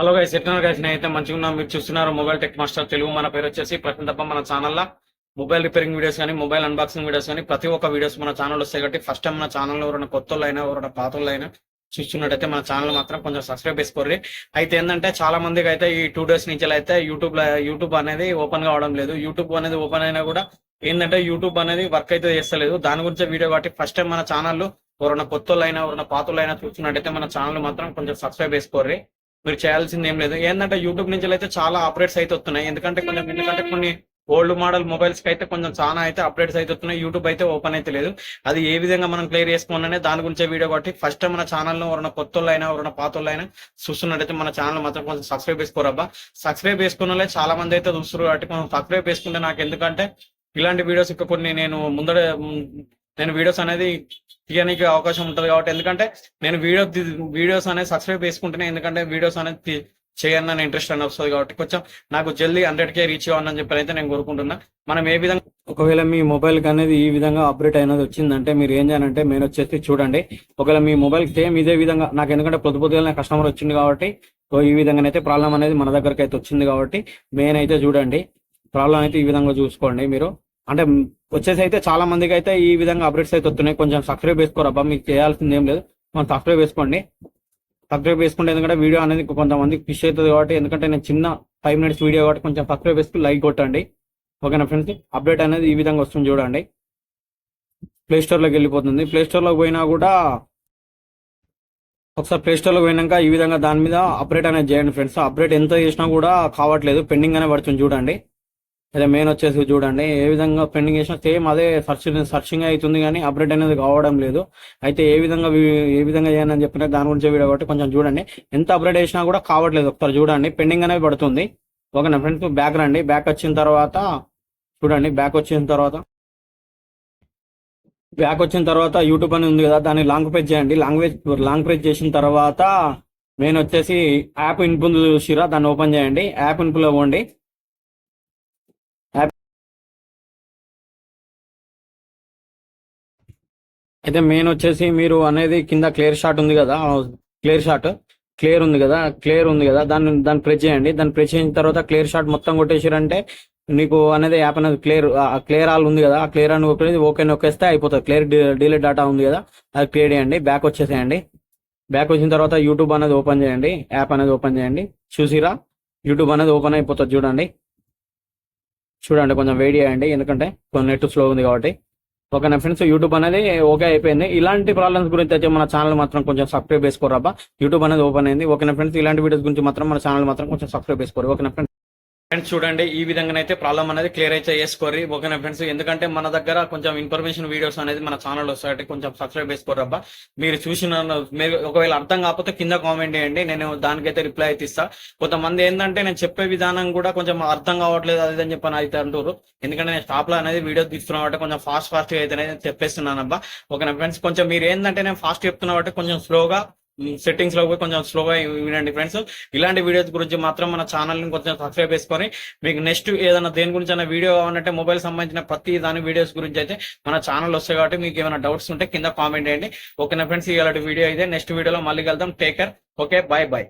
Hello guys ఎట్లా guys నేనైతే మంచిగా ఉన్నాం. మీరు చూస్తున్నారు మొబైల్ టెక్ మాస్టర్ తెలుగు. మన పేరు వచ్చేసి ప్రతి తప్ప మన ఛానల్లో మొబైల్ రిపేరింగ్ వీడియోస్ కానీ మొబైల్ అన్బాక్సింగ్ వీడియోస్ కానీ ప్రతి ఒక్క వీడియోస్ మన ఛానల్ వస్తాయి కాబట్టి ఫస్ట్ టైం మన ఛానల్లో ఎవరైనా కొత్త అయినా ఎవరైనా పాత అయినా చూస్తున్నట్టయితే మన ఛానల్ మాత్రం కొంచెం సబ్స్క్రైబ్ చేసుకోర్రి. అయితే ఏంటంటే చాలా మందికి అయితే ఈ టూ డేస్ నుంచి అయితే యూట్యూబ్లో యూట్యూబ్ అనేది ఓపెన్ కావడం లేదు. యూట్యూబ్ అనేది ఓపెన్ అయినా కూడా ఏంటంటే యూట్యూబ్ అనేది వర్క్ అయితే చేస్తలేదు. దాని గురించి వీడియో కాబట్టి ఫస్ట్ టైం మన ఛానల్లో ఎవరైనా కొత్త అయినా ఎవరైనా పాత అయినా చూస్తున్నట్టయితే మన ఛానల్ మాత్రం కొంచెం సబ్స్క్రైబ్ చేసుకోర్రి. మీరు చేయాల్సింది ఏం లేదు. ఏంటంటే యూట్యూబ్ నుంచి అయితే చాలా అప్డేట్స్ అయితే వస్తున్నాయి. ఎందుకంటే కొంచెం ఎందుకంటే కొన్ని ఓల్డ్ మోడల్ మొబైల్స్కి అయితే కొంచెం చాలా అయితే అప్డేట్స్ అయితే వస్తున్నాయి. యూట్యూబ్ అయితే ఓపెన్ అయితే లేదు. అది ఏ విధంగా మనం క్లియర్ చేసుకోవాలనే దాని గురించే వీడియో కాబట్టి ఫస్ట్ మన ఛానల్లో ఎవరైనా కొత్త అయినా ఎవరైనా పాత అయినా చూస్తున్నట్టయితే మన ఛానల్ మాత్రం కొంచెం సబ్స్క్రైబ్ చేసుకోరబ్బా సబ్స్క్రైబ్ చేసుకున్న చాలా మంది అయితే చూస్తున్నారు కాబట్టి కొంచెం సబ్స్క్రైబ్ చేసుకుంటే నాకు ఎందుకంటే ఇలాంటి వీడియోస్ ఇంకా కొన్ని నేను ముందర నేను వీడియోస్ అనేది తీయడానికి అవకాశం ఉంటుంది కాబట్టి ఎందుకంటే నేను వీడియో వీడియోస్ అనేది సబ్స్క్రైబ్ చేసుకుంటున్నాను ఎందుకంటే వీడియోస్ అనేది చేయాలని ఇంట్రెస్ట్ అనేది వస్తుంది కాబట్టి కొంచెం నాకు జల్దీ హండ్రెడ్ కే రీచ్ అవ్వాలని చెప్పి అయితే నేను కోరుకుంటున్నా. మనం ఏ విధంగా ఒకవేళ మీ మొబైల్ అనేది ఈ విధంగా అప్డేట్ అయినది వచ్చిందంటే మీరు ఏం చేయాలంటే మెయిన్ వచ్చేసి చూడండి. ఒకవేళ మీ మొబైల్ సేమ్ ఇదే విధంగా నాకు ఎందుకంటే పొద్దు పొద్దుగా కస్టమర్ వచ్చింది కాబట్టి సో ఈ విధంగానైతే ప్రాబ్లం అనేది మన దగ్గరకు అయితే వచ్చింది కాబట్టి మెయిన్ అయితే చూడండి. ప్రాబ్లం అయితే ఈ విధంగా చూసుకోండి మీరు. అంటే వచ్చేసి అయితే చాలా మందికి అయితే ఈ విధంగా అప్డేట్స్ అయితే వస్తున్నాయి. కొంచెం సబ్స్క్రైబ్ చేసుకోరబ్బా మీకు చేయాల్సింది ఏం లేదు. మనం సబ్స్క్రైబ్ చేసుకోండి. సబ్స్క్రైబ్ చేసుకుంటే ఎందుకంటే వీడియో అనేది కొంతమందికి ఫిష్ అవుతుంది కాబట్టి ఎందుకంటే నేను చిన్న ఫైవ్ మినిట్స్ వీడియో కాబట్టి కొంచెం సబ్స్క్రైబ్ చేసుకుని లైక్ కొట్టండి. ఓకేనా ఫ్రెండ్స్ అప్డేట్ అనేది ఈ విధంగా వస్తుంది చూడండి. ప్లే స్టోర్లోకి వెళ్ళిపోతుంది. ప్లే స్టోర్లోకి పోయినా కూడా ఒకసారి ప్లేస్టోర్లోకి పోయినాక ఈ విధంగా దాని మీద అప్డేట్ అనేది చేయండి ఫ్రెండ్స్ అప్డేట్ ఎంత చేసినా కూడా కావట్లేదు. పెండింగ్ అనే పడుతుంది చూడండి. అదే మెయిన్ వచ్చేసి చూడండి. ఏ విధంగా పెండింగ్ చేసినా సేమ్ అదే సర్చ్ సర్చింగ్ అవుతుంది కానీ అప్డేట్ అనేది కావడం లేదు. అయితే ఏ విధంగా ఏ విధంగా చేయాలని చెప్పిన దాని గురించి వీడియో కాబట్టి కొంచెం చూడండి. ఎంత అప్డేట్ చేసినా కూడా కావట్లేదు. ఒకసారి చూడండి. పెండింగ్ అనేది పడుతుంది. ఓకేనా ఫ్రెండ్స్ బ్యాక్ రండి. బ్యాక్ వచ్చిన తర్వాత చూడండి. బ్యాక్ వచ్చిన తర్వాత బ్యాక్ వచ్చిన తర్వాత యూట్యూబ్ అని ఉంది కదా దాన్ని లాంగ్ ప్రెస్ చేయండి. లాంగ్వేజ్ లాంగ్ ప్రెస్ చేసిన తర్వాత మెయిన్ వచ్చేసి యాప్ ఇన్పుల్ చూసిరా దాన్ని ఓపెన్ చేయండి. యాప్ ఇన్పుల్ ఇవ్వండి అయితే మెయిన్ వచ్చేసి మీరు అనేది కింద క్లియర్ షాట్ ఉంది కదా క్లియర్ షాట్ క్లియర్ ఉంది కదా క్లియర్ ఉంది కదా. దాన్ని దాన్ని ప్రెస్ చేయండి. దాన్ని ప్రెస్ చేసిన తర్వాత క్లియర్ షాట్ మొత్తం కొట్టేసారంటే నీకు అనేది యాప్ అనేది క్లియర్ క్లియర్ ఆల్ ఉంది కదా. ఆ క్లియర్ అని ఓపెన్ ఓకే నొక్కేస్తే అయిపోతుంది. క్లియర్ డీలే డేటా ఉంది కదా. అది క్లియర్ చేయండి. బ్యాక్ వచ్చేసేయండి. బ్యాక్ వచ్చిన తర్వాత యూట్యూబ్ అనేది ఓపెన్ చేయండి. యాప్ అనేది ఓపెన్ చేయండి. చూసిరా? యూట్యూబ్ అనేది ఓపెన్ అయిపోతుంది చూడండి. చూడండి కొంచెం వెయిట్ చేయండి. ఎందుకంటే కొంచెం నెట్ స్లో ఉంది కాబట్టి. ఓకేనా ఫ్రెండ్స్ యూట్యూబ్ అనేది ఓకే అయిపోయింది. ఇలాంటి ప్రాబ్లమ్స్ గురించి అయితే మన ఛానల్ మాత్రం కొంచెం సబ్స్క్రైబ్ చేసుకోరాబా యూట్యూబ్ అనేది ఓపెన్ అయింది. ఓకేనా ఫ్రెండ్స్ ఇలాంటి వీడియోస్ గురించి మాత్రం మన ఛానల్ మాత్రం కొంచెం సబ్స్క్రైబ్ చేసుకోరు ఓకేనా ఫ్రెండ్స్ ఫ్రెండ్స్ చూడండి ఈ విధంగా అయితే ప్రాబ్లం అనేది క్లియర్ అయితే చేసుకోరి ఓకేనా ఫ్రెండ్స్ ఎందుకంటే మన దగ్గర కొంచెం ఇన్ఫర్మేషన్ వీడియోస్ అనేది మన ఛానల్ వస్తాయి కొంచెం సబ్స్క్రైబ్ చేసుకోరబ్బా. మీరు చూసిన మీరు ఒకవేళ అర్థం కాకపోతే కింద కామెంట్ చేయండి నేను దానికైతే రిప్లై అయితే ఇస్తా. కొంతమంది ఏంటంటే నేను చెప్పే విధానం కూడా కొంచెం అర్థం కావట్లేదు అది అని చెప్పని అయితే అంటారు ఎందుకంటే నేను స్టాప్లో అనేది వీడియో తీస్తున్నా కాబట్టి కొంచెం ఫాస్ట్ ఫాస్ట్గా అయితే చెప్పేస్తున్నాను అబ్బా ఓకేనా ఫ్రెండ్స్ కొంచెం మీరు ఏంటంటే నేను ఫాస్ట్ చెప్తున్నా కాబట్టి కొంచెం స్లోగా సెట్టింగ్స్లో పోయి కొంచెం స్లోగా వినండి ఫ్రెండ్స్ ఇలాంటి వీడియోస్ గురించి మాత్రం మన ఛానల్ని కొంచెం సబ్స్క్రైబ్ చేసుకొని మీకు నెక్స్ట్ ఏదైనా దేని గురించి అయినా వీడియో కావాలంటే మొబైల్ సంబంధించిన ప్రతి దాని వీడియోస్ గురించి అయితే మన ఛానల్ వస్తాయి కాబట్టి మీకు ఏమైనా డౌట్స్ ఉంటే కింద కామెంట్ చేయండి. ఓకేనా ఫ్రెండ్స్ ఇలాంటి వీడియో అయితే నెక్స్ట్ వీడియోలో మళ్ళీ వెళ్దాం టేకర్ ఓకే బాయ్ బాయ్